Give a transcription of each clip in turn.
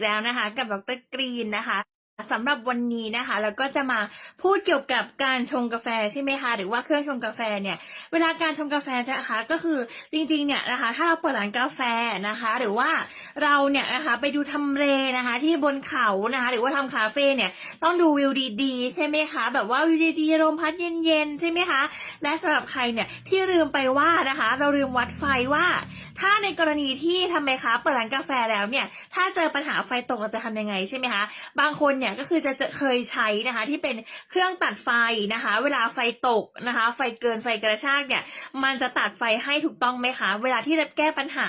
แล้วนะคะ กับดรกรีนนะคะ สำหรับวันนี้นะคะแล้วก็จะมาพูดเกี่ยวกับการชงกาแฟใช่ไหมคะหรือว่าเครื่องชงกาแฟเนี่ยเวลาการชงกาแฟจะนะคะก็คือจริงๆเนี่ยนะคะ ถ้าเราเปิดร้านกาแฟนะคะ หรือว่าเราเนี่ยนะคะไปดูทำเลนะคะ ที่บนเขานะคะ หรือว่าทำคาเฟ่เนี่ยต้องดูวิวดีๆ ใช่ไหมคะแบบว่าวิวดีๆลมพัดเย็นๆใช่ไหมคะและสำหรับใครเนี่ยที่ลืมไปว่านะคะ เราลืมวัดไฟว่า ถ้าในกรณีที่ทำไมคะเปิดร้านกาแฟแล้วเนี่ยถ้าเจอปัญหาไฟตกเราจะทำยังไงใช่ไหมคะบางคนเนี่ยก็คือจะเจอเคยใช้นะคะที่เป็นเครื่องตัดไฟนะคะ เวลาไฟตกนะคะ ไฟเกินไฟกระชากเนี่ย มันจะตัดไฟให้ถูกต้องไหมคะ เวลาที่จะแก้ปัญหา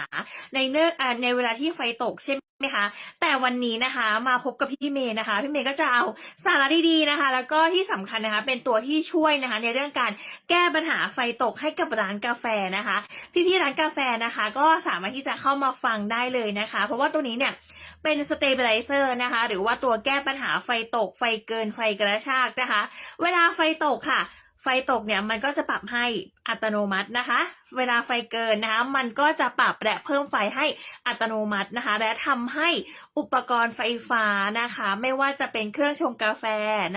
ในเนื้อในเวลาที่ไฟตกใช่ไหมคะแต่วันนี้นะคะมาพบกับพี่เมย์นะคะ พี่เมย์ก็จะเอาสาระดีๆนะคะ แล้วก็ที่สำคัญนะคะ เป็นตัวที่ช่วยนะคะ ในเรื่องการแก้ปัญหาไฟตกให้กับร้านกาแฟนะคะ พี่ๆร้านกาแฟนะคะ ก็สามารถที่จะเข้ามาฟังได้เลยนะคะ เพราะว่าตัวนี้เนี่ยเป็นสเตเบลไลเซอร์นะคะ หรือว่าตัวแก้ปัญหาไฟตก ไฟเกินไฟกระชากนะคะ เวลาไฟตกค่ะ ไฟตกเนี่ยมันก็จะปรับให้อัตโนมัตินะคะ เวลาไฟเกินนะคะมันก็จะปรับและเพิ่มไฟให้อัตโนมัตินะคะ และทำให้อุปกรณ์ไฟฟ้านะคะ ไม่ว่าจะเป็นเครื่องชงกาแฟ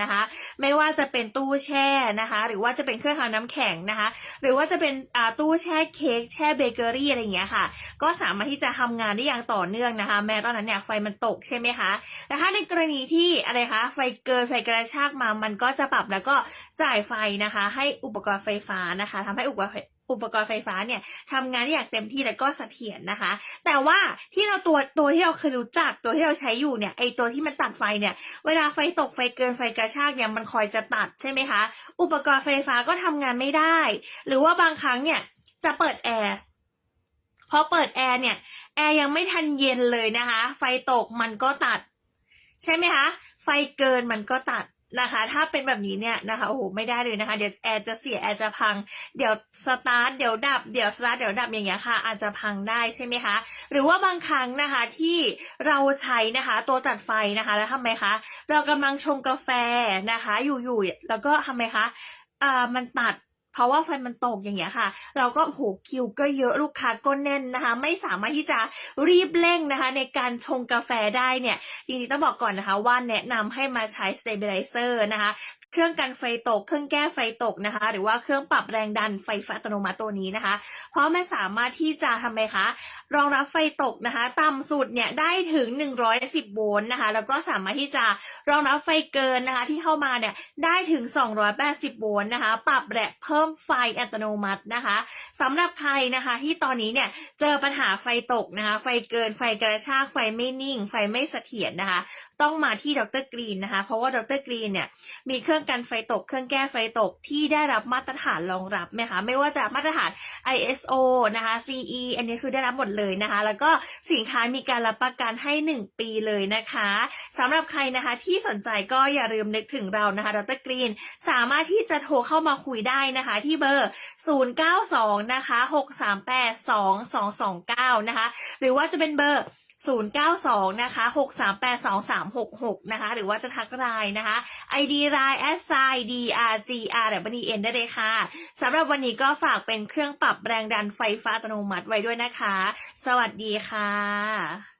นะคะ ไม่ว่าจะเป็นตู้แช่นะคะ หรือว่าจะเป็นเครื่องทำน้ำแข็งนะคะ หรือว่าจะเป็นตู้แช่เค้กแช่เบเกอรี่อะไรอย่างเงี้ยค่ะ ก็สามารถที่จะทำงานได้อย่างต่อเนื่องนะคะ แม้ตอนนั้นเนี่ยไฟมันตกใช่ไหมคะแต่ถ้าในกรณีที่อะไรคะไฟเกินไฟกระชากมามันก็จะปรับแล้วก็จ่ายไฟนะคะ ให้อุปกรณ์ไฟฟ้านะคะทำให้อุปกรณ์ อุปกรณ์ไฟฟ้าเนี่ยทำงานได้อย่างเต็มที่แล้วก็เสถียรนะคะ แต่ว่าที่เราตัวตัวที่เราเคยรู้จักตัวที่เราใช้อยู่เนี่ยไอตัวที่มันตัดไฟเนี่ย เวลาไฟตกไฟเกินไฟกระชากเนี่ยมันคอยจะตัดใช่ไหมคะอุปกรณ์ไฟฟ้าก็ทำงานไม่ได้ หรือว่าบางครั้งเนี่ยจะเปิดแอร์พอเปิดแอร์เนี่ยแอร์ยังไม่ทันเย็นเลยนะคะ ไฟตกมันก็ตัด ใช่ไหมคะไฟเกินมันก็ตัด นะคะ ถ้าเป็นแบบนี้เนี่ยนะคะโอ้โหไม่ได้เลยนะคะ เดี๋ยวแอร์จะเสียแอร์จะพัง เดี๋ยวสตาร์ทเดี๋ยวดับเดี๋ยวสตาร์ทเดี๋ยวดับอย่างเงี้ยค่ะ อาจจะพังได้ใช่ไหมคะ หรือว่าบางครั้งนะคะที่เราใช้นะคะ ตัวตัดไฟนะคะ แล้วทำไมคะ เรากำลังชงกาแฟนะคะ อยู่ๆแล้วก็ทำไมคะอ่ามันตัด เพราะว่าไฟมันตกอย่างเงี้ยค่ะ เราก็โหคิวก็เยอะลูกค้าก็แน่นนะคะ ไม่สามารถที่จะรีบเร่งนะคะ ในการชงกาแฟได้เนี่ยจริงๆต้องบอกก่อนนะคะว่าแนะนำให้มาใช้สเตเบลิเซอร์นะคะ เครื่องกันไฟตก เครื่องแก้ไฟตกนะคะ หรือว่าเครื่องปรับแรงดันไฟฟ้าอัตโนมัติตัวนี้นะคะ เพราะมันสามารถที่จะทำไมคะรองรับไฟตกนะคะ ต่ำสุดเนี่ยได้ถึง 110 โวลต์นะคะ แล้วก็สามารถที่จะรองรับไฟเกินนะคะ ที่เข้ามาเนี่ยได้ถึง 280 โวลต์นะคะ ปรับและเพิ่มไฟอัตโนมัตินะคะสำหรับใครนะคะ ที่ตอนนี้เนี่ยเจอปัญหาไฟตกนะคะ ไฟเกินไฟกระชากไฟไม่นิ่ง ไฟไม่เสถียรนะคะ ต้องมาที่ดรกรีนนะคะ เพราะว่าดรกรีนเนี่ยมีเครื่องื่องกันไฟตก เครื่องแก้ไฟตกที่ได้รับมาตรฐานรองรับไหมคะไม่ว่าจะมาตรฐาน ISO นะคะ CE อันนี้คือได้รับหมดเลยนะคะ แล้วก็สินค้ามีการรับประกันให้ 1 ปีเลยนะคะสำหรับใครนะคะที่สนใจก็อย่าลืมนึกถึงเรานะคะดรกรีน สามารถที่จะโทรเข้ามาคุยได้นะคะ ที่เบอร์ 092 นะคะ 638 2229 นะคะ หรือว่าจะเป็นเบอร์ 092 นะคะ 6382366 นะคะ หรือว่าจะทักไลน์นะคะ ID ไลน์ s i d r g r w n ได้เลยค่ะสำหรับวันนี้ก็ฝากเป็นเครื่องปรับแรงดันไฟฟ้าอัตโนมัติไว้ด้วยนะคะ สวัสดีค่ะ